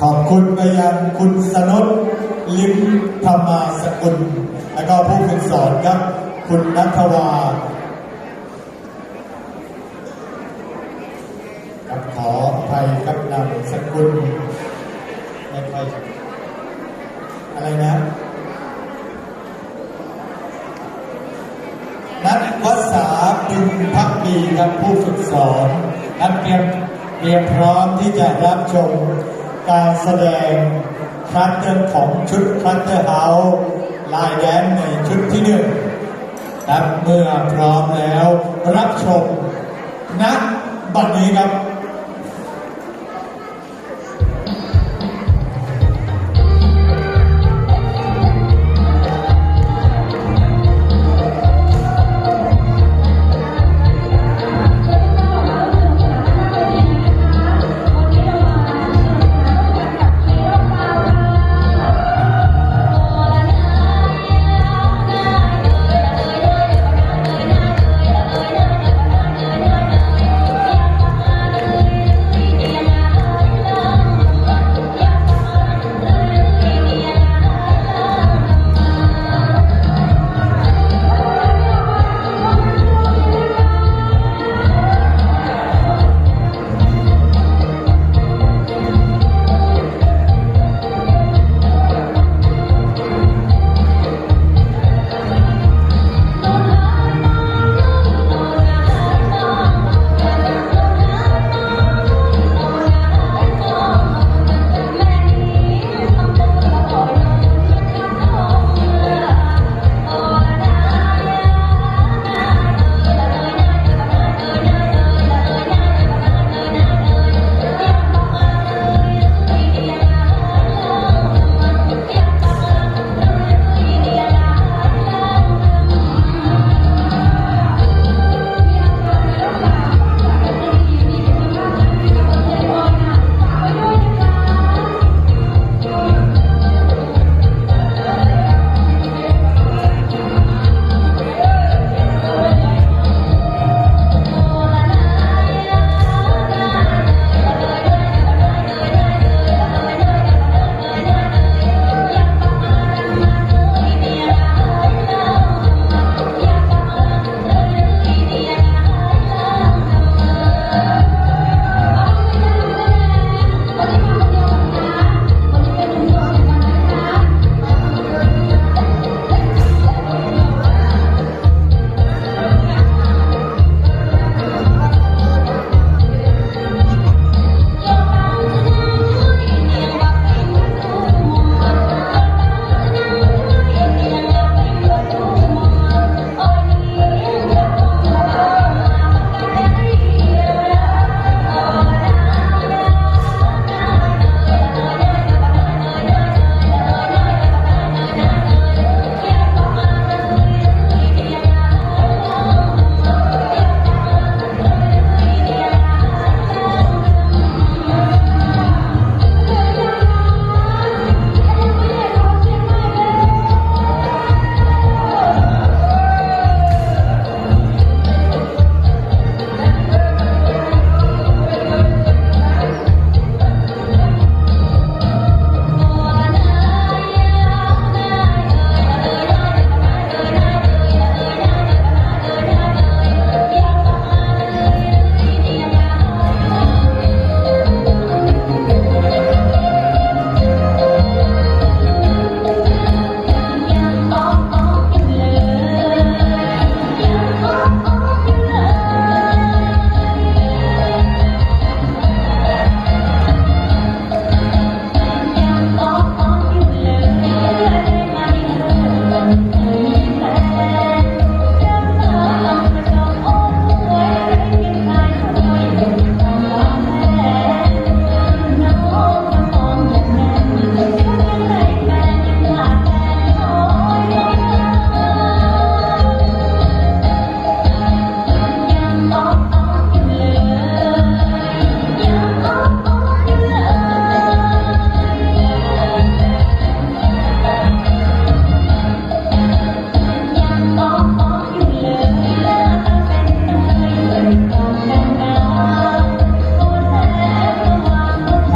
ขอบคุณไปยังคุณสนุลิมธรรมาสกุล และก็ผู้ฝึกสอนครับ คุณนัทวาครับขออภัยครับนามสกุลไม่ค่อยจะอะไรนะนักวัษาบินพักดีครับผู้ฝึกสอนนักเตรียมเตรียมพร้อมที่จะรับชม การแสดงคลัตเตอร์ของชุดคลัตเตอร์เฮาส์ลายแดนในชุดที่หนึ่งครับเมื่อพร้อมแล้วรับชมณบัดนี้ครับ